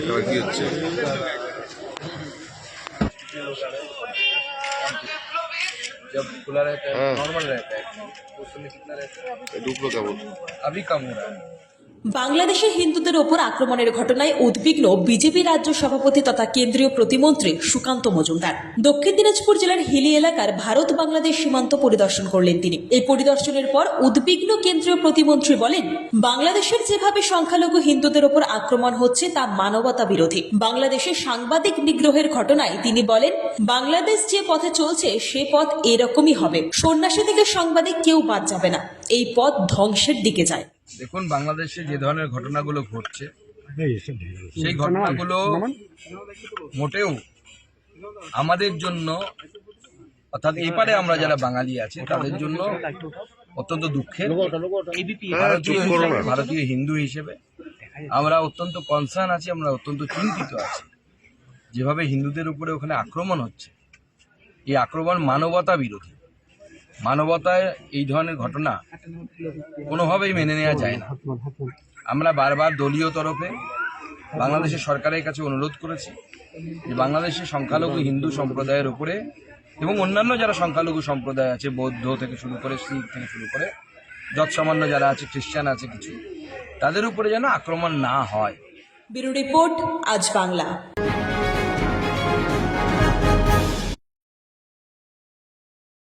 এবার কি হচ্ছে जब खुला रहता है हाँ। नॉर्मल रहता है उस समय कितना रहता है ঢুকলো কেমন अभी कम हो रहा है বাংলাদেশের হিন্দুদের ওপর আক্রমণের ঘটনায় উদ্বিগ্ন বিজেপি রাজ্য সভাপতি তথা কেন্দ্রীয় প্রতিমন্ত্রী সুকান্ত মজুমদার। দক্ষিণ দিনাজপুর জেলার হিলি এলাকার ভারত বাংলাদেশ সীমান্ত পরিদর্শন করলেন তিনি। এই পরিদর্শনের পর উদ্বিগ্ন কেন্দ্রীয় প্রতিমন্ত্রী বলেন, বাংলাদেশের যেভাবে সংখ্যালঘু হিন্দুদের ওপর আক্রমণ হচ্ছে তা মানবতা বিরোধী। বাংলাদেশে সাংবাদিক নিগ্রহের ঘটনায় তিনি বলেন, বাংলাদেশ যে পথে চলছে সে পথ এরকমই হবে। সন্ন্যাসী থেকে সাংবাদিক কেউ বাদ যাবে না। এই পথ ধ্বংসের দিকে যায়। দেখুন বাংলাদেশে যে ধরনের ঘটনাগুলো ঘটছে সেই ঘটনাগুলো মোটেও আমাদের জন্য অর্থাৎ এপারে আমরা যারা বাঙালি আছি তাদের জন্য অত্যন্ত দুঃখের। ভারতীয় হিন্দু হিসেবে আমরা অত্যন্ত কনসার্ন আছি আমরা অত্যন্ত চিন্তিত আছি। যেভাবে হিন্দুদের উপরে ওখানে আক্রমণ হচ্ছে এই আক্রমণ মানবতা বিরোধী। মানবতায় এই ধরনের ঘটনা কোনোভাবেই মেনে নেওয়া যায় না। আমরা বারবার দলীয় তরফে বাংলাদেশের সরকারের কাছে অনুরোধ করেছি যে বাংলাদেশের সংখ্যালঘু হিন্দু সম্প্রদায়ের উপরে এবং অন্যান্য যারা সংখ্যালঘু সম্প্রদায় আছে, বৌদ্ধ থেকে শুরু করে শিখ থেকে শুরু করে যৎসামান্য যারা আছে, খ্রিস্টান আছে কিছু, তাদের উপরে যেন আক্রমণ না হয়। ব্যুরো রিপোর্ট আজ বাংলা।